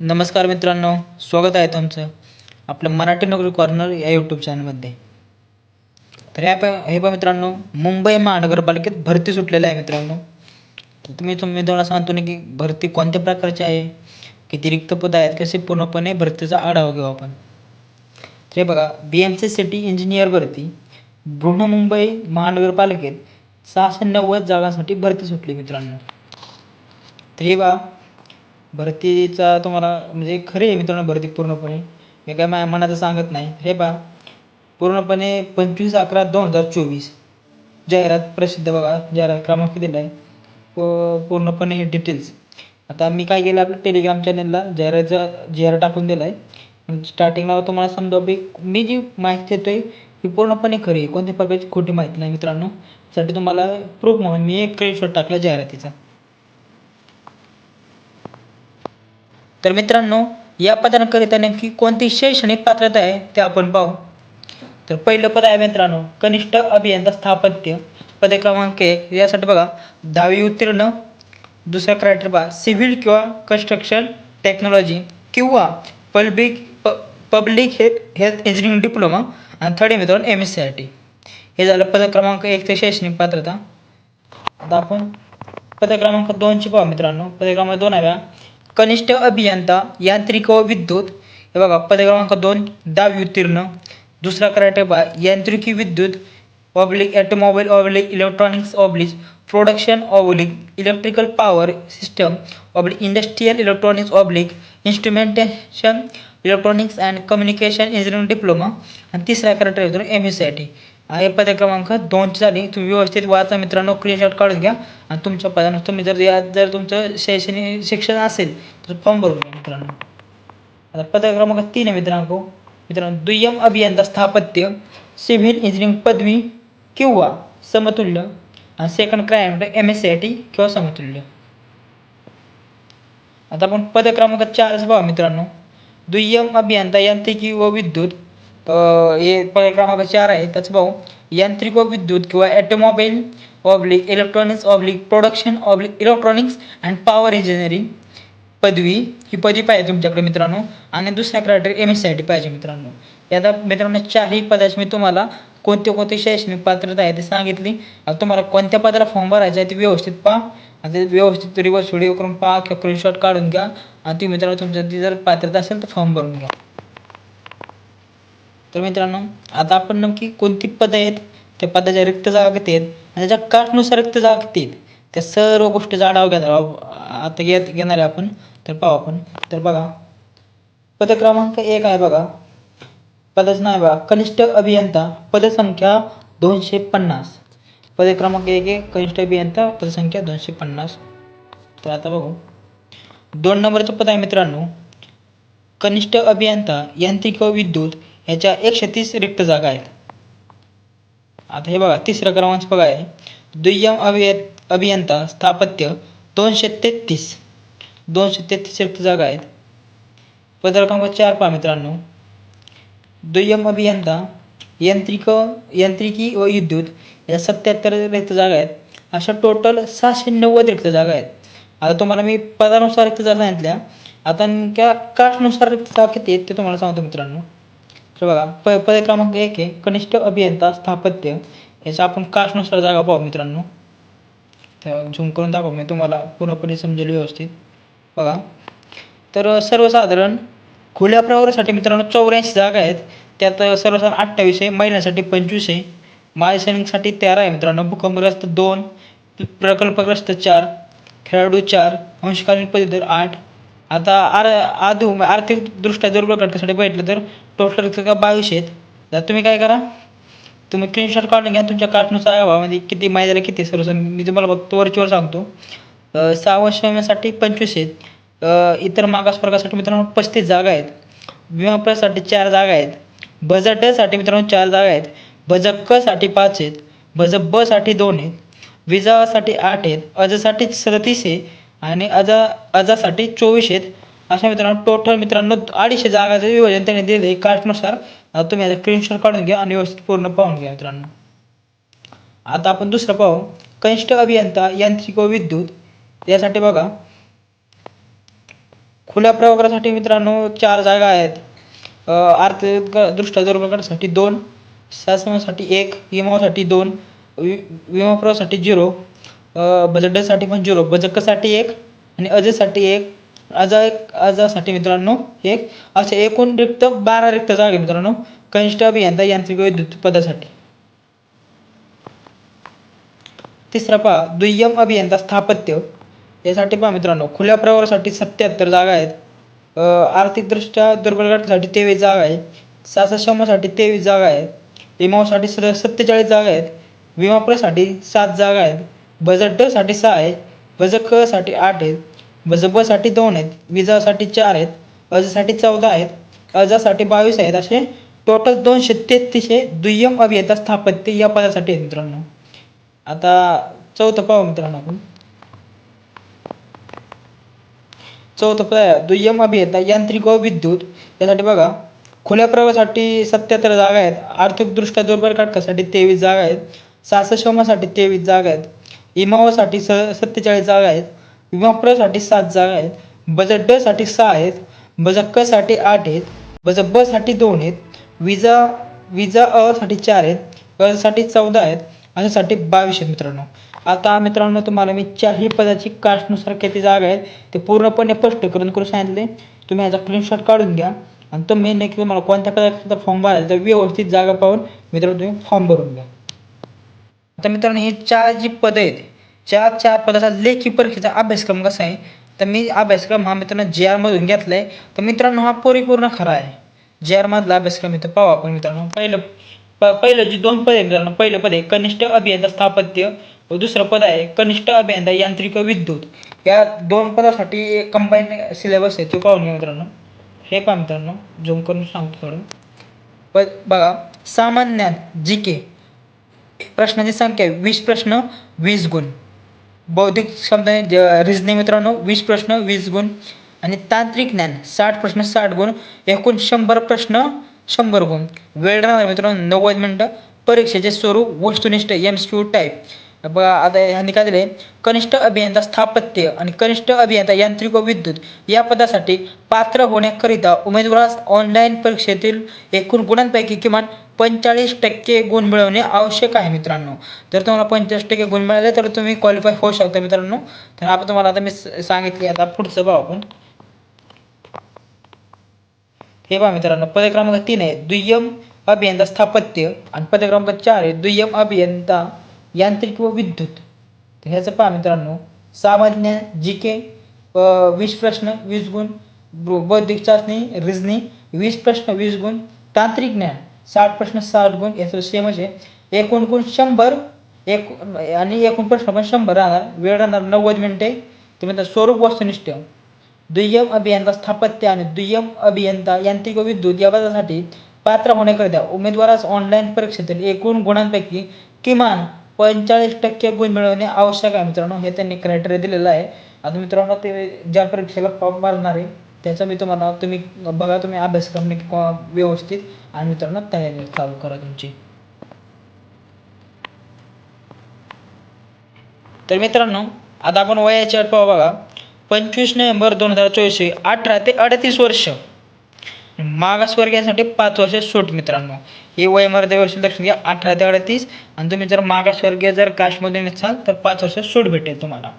नमस्कार मित्रांनो स्वागत आहे तुमचं आपलं मराठी नोकरी कॉर्नर या यूट्यूब चॅनलमध्ये तर या हे पहा मित्रांनो मुंबई महानगरपालिकेत भरती सुटलेली आहे मित्रांनो. तर तुम्ही तुम्ही तुम्हाला सांगतो ना की भरती कोणत्या प्रकारची आहे किती रिक्त पद आहेत कसे पूर्णपणे भरतीचा आढावा घेऊ आपण. तर हे बघा B M C city engineer भरती बृहमुंबई महानगरपालिकेत सहाशे नव्वद जागांसाठी भरती सुटली मित्रांनो. तर हे बघा भरतीचा तुम्हाला म्हणजे खरी आहे मित्रांनो भरती पूर्णपणे. मी काय माझ्या मनाचं सांगत नाही. हे पहा. पूर्णपणे पंचवीस अकरा दोन हजार चोवीस. जाहिरात प्रसिद्ध बघा. जाहिरात क्रमांक दिला आहे. प पूर्णपणे हे डिटेल्स आता मी काय केलं आपलं टेलिग्राम चॅनलला जाहिरातचा जाहिरात टाकून दिला आहे स्टार्टिंगला तुम्हाला समजा बी मी जी माहिती देतो आहे ही पूर्णपणे खरी आहे. कोणत्या प्रकारची खोटी माहिती नाही मित्रांनो. साठी तुम्हाला प्रूफ म्हणून मी एक स्क्रीनशॉट टाकला जाहिरातीचा. तर मित्रांनो या पदांकरिता नेमकी कोणती शैक्षणिक पात्रता आहे ते आपण पाहू. तर पहिलं पद आहे मित्रांनो कनिष्ठ अभियंता स्थापत्य पद क्रमांक एक. यासाठी बघा दहावी उत्तीर्ण दुसरा क्रायटेरिया बघा सिव्हिल किंवा कन्स्ट्रक्शन टेक्नॉलॉजी किंवा पब्लिक प पब्लिक हे हेल्थ इंजिनिअरिंग डिप्लोमा आणि थर्ड मित्रांनो M S C R T हे झालं पद क्रमांक एक ते शैक्षणिक पात्रता. आता आपण पद क्रमांक दोनची पाहू मित्रांनो. पद क्रमांक दोन आहे कनिष्ठ अभियंता यांत्रिक व विद्युत. हे बघा पद क्रमांक दोन दहावी उत्तीर्ण. दुसरा कराटे बा यांत्रिकी विद्युत oblique automobile oblique electronics oblique production oblique electrical power system oblique industrial electronics oblique instrumentation electronics and communication engineering diploma आणि तिसरा कराटे एम एस आय टी आहे पद क्रमांक दोनची झाली. तुम्ही व्यवस्थित वाचा मित्रांनो स्क्रीनशॉट काढून घ्या. आणि तुमच्या पदानं तुम्ही जर या जर तुमचं शैक्षणिक शिक्षण असेल तर फॉर्म भरून घ्या मित्रांनो. आता पद क्रमांक तीन आहे मित्रांनो. मित्रांनो दुय्यम अभियंता स्थापत्य सिव्हिल इंजिनिअरिंग पदवी किंवा समतुल्य. आणि सेकंड क्राय म्हणजे M S C I T किंवा समतुल्य. आता आपण पद क्रमांक चारच पाहू मित्रांनो. दुय्यम अभियंता यांत्रिकी व विद्युत हे पद क्रमांक चार आहे त्याचं पाहू यांत्रिक व विद्युत किंवा automobile oblique electronics oblique production oblique electronics and power engineering पदवी ही पदवी पाहिजे तुमच्याकडे मित्रांनो. आणि दुसऱ्या criteria M S C I T पाहिजे मित्रांनो. यादा मित्रांनो चारही पदाची मी तुम्हाला कोणते कोणते शैक्षणिक पात्रता आहे ते सांगितली. आणि तुम्हाला कोणत्या पदाला फॉर्म भरायचा आहे ते व्यवस्थित पहा. आणि ते व्यवस्थित रिवर्स व्हिडिओ करून पहा किंवा स्क्रीनशॉट काढून घ्या. आणि ती मित्रांनो तुमच्या ती जर पात्रता असेल तर फॉर्म भरून घ्या. तर मित्रांनो आता आपण नक्की कोणती पदं आहेत? त्या पदाच्या रिक्त जागा किती आहेत? आणि त्याच्या काठनुसार रिक्त जागा किती आहेत? त्या सर्व गोष्टी आढावा घेणार आता घेत घेणार आहे आपण. तर पाहू आपण. तर बघा पद क्रमांक एक आहे बघा. पदाचं नाव बघा कनिष्ठ अभियंता पदसंख्या दोनशे पन्नास. पद क्रमांक एक आहे कनिष्ठ अभियंता पदसंख्या दोनशे पन्नास. तर आता बघू. दोन नंबरचं पद आहे मित्रांनो. कनिष्ठ अभियंता यांत्रिक व विद्युत ह्याच्या एकशे तीस रिक्त जागा आहेत. आता हे बघा तिसरं क्रमांक बघा आहे दुय्यम अभिय अभियंता स्थापत्य दोनशे तेहतीस. दोनशे तेहतीस रिक्त जागा आहेत. पदर क्रमांक चार पहा मित्रांनो. दुय्यम अभियंता यांत्रिक यांत्रिकी व विद्युत या सत्याहत्तर रिक्त जागा आहेत. अशा टोटल सहाशे नव्वद रिक्त जागा आहेत. आता तुम्हाला मी पदानुसार रिक्त जागा सांगितल्या आता नेमक्या कास्टनुसार रिक्त जागा किती आहेत ते तुम्हाला सांगतो मित्रांनो. तर बघा प पद क्रमांक एक आहे कनिष्ठ अभियंता स्थापत्य. याचा आपण कास्टनुसार जागा पाहू मित्रांनो. तर झूम करून दाखवू मी तुम्हाला पूर्णपणे समजेल व्यवस्थित. बघा. तर सर्वसाधारण खुल्या प्रवारासाठी मित्रांनो चौऱ्याऐंशी जागा आहेत. त्यात सर्वसाधारण अठ्ठावीस आहे महिलांसाठी पंचवीस आहे. मायसैनिकसाठी तेरा आहे मित्रांनो. भूकंपग्रस्त दोन प्रकल्पग्रस्त चार खेळाडू चार अंशकालीन पदवीधर आठ आता आर आधू आर्थिकदृष्ट्या दुर्बल करण्यासाठी बघितलं तर टोटल का बावीस आहेत? तर तुम्ही काय करा? तुम्ही स्क्रीनशॉट काढून घ्या तुमच्या कार्टनुसार म्हणजे किती महिन्याला किती सर्व मी तुम्हाला बघतो वरचीवर सांगतो. अ, श्रमासाठी पंचवीस आहेत. इतर मागास वर्गासाठी मित्रांनो पस्तीस जागा आहेत. विमा प्रसाठी चार जागा आहेत. बजटसाठी मित्रांनो चार जागा आहेत. बजसाठी पाच आहेत. बज ब साठी दोन आहेत. विजासाठी आठ आहेत. अजसाठी सदतीस आहे. आणि अजा अजासाठी चोवीस आहेत. अशा मित्रांनो टोटल मित्रांनो अडीचशे जागाचं विभाजन त्यांनी दिले कास्टनुसार तुम्ही आता स्क्रीनशॉट काढून घ्या आणि व्यवस्थित पूर्ण पाहून घ्या मित्रांनो. आता आपण दुसरं पाहू. कनिष्ठ अभियंता यांत्रिक व विद्युत. यासाठी बघा. खुल्या प्रवर्गासाठी मित्रांनो चार जागा आहेत. आर्थिक दृष्ट्या दुर्बलसाठी दोन शासनासाठी एक विमासाठी दोन वि विमा प्रवाहासाठी झिरो बजेटसाठी पण झिरो. बजकसाठी एक आणि अजयसाठी एक. अजा एक अजासाठी मित्रांनो एक. असे एकूण रिक्त बारा रिक्त जागा आहे मित्रांनो. कनिष्ठ अभियंता यांत्रिक विद्युत पदासाठी. तिसरा पहा दुय्यम अभियंता स्थापत्य. यासाठी पहा मित्रांनो खुल्या प्रवारासाठी सत्याहत्तर जागा आहेत. आर्थिकदृष्ट्या दुर्बल गटासाठी तेवीस जागा आहेत. शासनक्षमासाठी तेवीस जागा आहेत. विमासाठी स सत्तेचाळीस जागा आहेत. विमाप्रसाठी सात जागा आहेत. बजेट ड साठी सहा आहेत बजेट क साठी आठ आहेत बजेट ब साठी दोन आहेत विजासाठी चार आहेत अजासाठी चौदा आहेत अजासाठी बावीस आहेत असे टोटल दोनशे तेहतीस हे दुय्यम अभियता स्थापत्य या पदासाठी आहेत मित्रांनो. आता चौथं पाहू मित्रांनो आपण. चौथं पद दुय्यम अभियता यांत्रिक व विद्युत यासाठी बघा खुल्या प्रवाहासाठी सत्याहत्तर जागा आहेत आर्थिकदृष्ट्या दुर्बल घटकासाठी तेवीस जागा आहेत सासशोमासाठी तेवीस जागा आहेत इमावासाठी स सत्तेचाळीस जागा आहेत विमा प्रसाठी सात जागा आहेत बजेट ड साठी सहा आहेत बजेट क साठी आठ आहेत बजेट ब साठी दोन आहेत विजा विजा अ साठी चार आहेत अ साठी चौदा आहेत अशासाठी बावीस आहेत मित्रांनो. आता मित्रांनो तुम्हाला मी चारही पदाची कास्टनुसार किती जागा आहेत ते पूर्णपणे स्पष्टीकरण करून सांगितले. तुम्ही ह्याचा स्क्रीनशॉट काढून घ्या आणि तुम्ही नक्की तुम्हाला कोणत्या पदाचा फॉर्म भरायचा तर व्यवस्थित जागा पाहून मित्रांनो तुम्ही फॉर्म भरून घ्या. आता मित्रांनो हे चार जी पदं आहेत चार चार पदाचा लेखी परीक्षेचा अभ्यासक्रम कसा आहे? तर मी अभ्यासक्रम हा मित्रांनो जे आरमधून घेतला आहे तर मित्रांनो हा परिपूर्ण खरा आहे. जे आरमधला अभ्यासक्रम इथं पाहू आपण मित्रांनो. पहिलं प पहिलं जी दोन पद आहे मित्रांनो पहिलं पद आहे कनिष्ठ अभियंता स्थापत्य व दुसरं पद आहे कनिष्ठ अभियंता यांत्रिक विद्युत. या दोन पदासाठी कंबाईन सिलेबस आहे तो पाहून घ्या मित्रांनो. हे पहा मित्रांनो झूम करून सांगतो थोडं. प बघा सामान्यात जी के प्रश्नाची संख्या वीस प्रश्न वीस गुण. बौद्धिक क्षमता रिजनिंग मित्रांनो वीस प्रश्न वीस गुण. आणि तांत्रिक ज्ञान साठ प्रश्न साठ गुण. एकूण शंभर प्रश्न शंभर गुण. वेळ राहणार मित्रांनो नव्वद मिनटं. परीक्षेचे स्वरूप वस्तुनिष्ठ एम क्यू टाईप बघा आता ह्यांनी काय दिले कनिष्ठ अभियंता स्थापत्य आणि कनिष्ठ अभियंता यांत्रिक व विद्युत या पदासाठी पात्र होण्याकरिता उमेदवारास ऑनलाईन परीक्षेतील एकूण गुणांपैकी किमान पंचेचाळीस टक्के गुण मिळवणे आवश्यक आहे मित्रांनो. जर तुम्हाला पंचेचाळीस टक्के गुण मिळाले तर तुम्ही क्वालिफाय होऊ शकता मित्रांनो. तर आपण तुम्हाला आता मी स- सांगितले आता पुढचं पाहू आपण. हे पहा मित्रांनो पद क्रमांक तीन आहे दुय्यम अभियंता स्थापत्य आणि पद क्रमांक चार आहे दुय्यम अभियंता यांत्रिक व विद्युत. तर ह्याचं पहा मित्रांनो सामान्य जी के वीस प्रश्न वीस गुण बौद्धिक चाचणी रिजनी वीस प्रश्न वीस गुण तांत्रिक ज्ञान. साठ प्रश्न साठ गुण याचं सेमच आहे म्हणजे एकूण गुण शंभर एक आणि एकूण प्रश्न पण शंभर राहणार. वेळ राहणार नव्वद मिनिटे. तुम्ही स्वरूप वस्तुनिष्ठ. दुय्यम अभियंता स्थापत्य आणि दुय्यम अभियंता यांत्रिक व विद्युत या पदासाठी पात्र होण्याकरिता उमेदवारास ऑनलाईन परीक्षेतील एकूण गुणांपैकी किमान पंचेचाळीस टक्के गुण मिळवणे आवश्यक आहे मित्रांनो. हे त्यांनी क्रायटेरिया दिलेलं आहे. आता मित्रांनो ते ज्या परीक्षेला फॉर्म भरणार आहे त्याचा मी तुम्हाला तुम्ही बघा तुम्ही अभ्यासक्रम व्यवस्थित आणि मित्रांनो तयारी चालू करा तुमची. तर मित्रांनो आता आपण वयाची अट पाहू बघा. पंचवीस नोव्हेंबर दोन हजार चोवीस अठरा ते अडतीस वर्ष. मागासवर्गीयांसाठी पाच वर्ष सूट मित्रांनो. हे वयमर्यादा वर्ष लक्ष घ्या. अठरा ते अडतीस. आणि तुम्ही जर मागासवर्गीय जर कास्टमध्ये असाल तर पाच वर्ष सूट भेटेल तुम्हाला.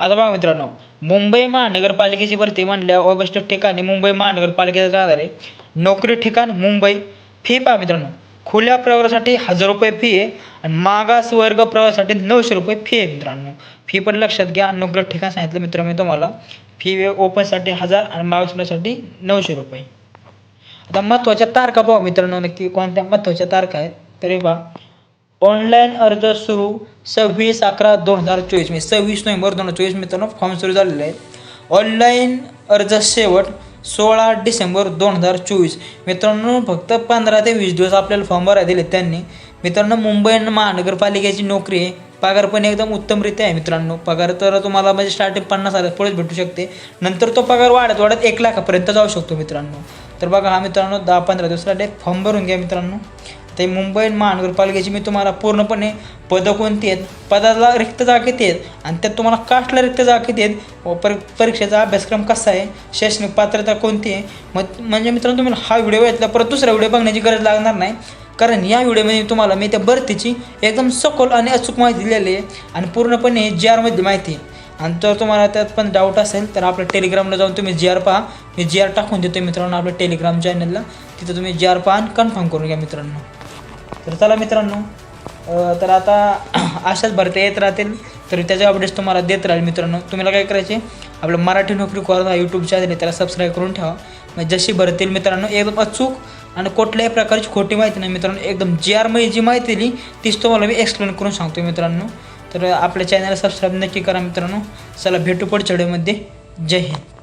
आता बघा मित्रांनो मुंबई महानगरपालिकेची भरती म्हणल्या ऑगस्ट ठिकाणी मुंबई महानगरपालिकेच्या आधारे नोकरी ठिकाण मुंबई. फी पहा मित्रांनो खुल्या प्रवासासाठी हजार रुपये फी आहे आणि मागास वर्ग प्रवासासाठी नऊशे रुपये फी आहे मित्रांनो. फी पण लक्षात घ्या नोकरी ठिकाण सांगितलं मित्र मी तुम्हाला. फी ओपनसाठी हजार आणि मागाससाठी नऊशे रुपये. आता महत्त्वाच्या तारखा पाहू मित्रांनो नक्की कोणत्या महत्त्वाच्या तारखा आहेत? तरी पहा. ऑनलाईन अर्ज सुरू सव्वीस अकरा दोन हजार चोवीस. मी सव्वीस नोव्हेंबर दोन हजार चोवीस मित्रांनो फॉर्म सुरू झालेले आहेत ऑनलाईन अर्ज शेवट सोळा डिसेंबर दोन हजार चोवीस. मित्रांनो फक्त पंधरा ते वीस दिवस आपल्याला फॉर्म भरायला दिले त्यांनी. मित्रांनो मुंबई महानगरपालिकेची नोकरी आहे. पगार पण एकदम उत्तमरित्या आहे मित्रांनो. पगार तर तुम्हाला म्हणजे स्टार्टिंग पन्नास हजार पुढेच भेटू शकते. नंतर तो पगार वाढत वाढत एक लाखापर्यंत जाऊ शकतो मित्रांनो. तर बघा हा मित्रांनो दहा पंधरा दिवसासाठी फॉर्म भरून घ्या मित्रांनो. ते मुंबई महानगरपालिकेची मी तुम्हाला पूर्णपणे पदं कोणती आहेत पदाला रिक्त जागा आहेत आणि त्यात तुम्हाला कास्टला रिक्त जागा आहेत व पर परीक्षेचा अभ्यासक्रम कसा आहे शैक्षणिक पात्रता कोणती आहे मग म्हणजे मित्रांनो तुम्हाला हा व्हिडिओ घेतला परत दुसरा व्हिडिओ बघण्याची गरज लागणार नाही. कारण या व्हिडिओमध्ये तुम्हाला मी त्या भरतीची एकदम सखोल आणि अचूक माहिती दिलेली आहे आणि पूर्णपणे जी आरमध्ये माहिती आहे. आणि जर तुम्हाला त्यात पण डाऊट असेल तर आपल्या टेलिग्रामला जाऊन तुम्ही जी आर पहा. मी जी आर टाकून देतो मित्रांनो आपल्या टेलिग्राम चॅनलला तिथं तुम्ही जी आर पहा आणि कन्फर्म करून घ्या मित्रांनो. तर चला मित्रांनो तर आता अशाच भरत्या येत राहतील. तर त्याचे अपडेट्स तुम्हाला देत राहील मित्रांनो. तुम्हाला काय करायचे? आपलं मराठी नोकरी कॉर्नर हा यूट्यूब चॅनल आहे त्याला सबस्क्राईब करून ठेवा. म्हणजे जशी भरतील मित्रांनो एकदम अचूक आणि कुठल्याही प्रकारची खोटी माहिती नाही मित्रांनो एकदम जी आरमध्ये जी माहिती दिली तीच तुम्हाला मी एक्सप्लेन करून सांगतो मित्रांनो. तर आपल्या चॅनलला सबस्क्राईब नक्की करा मित्रांनो. चला भेटू पुढच्या व्हिडिओमध्ये जय हिंद.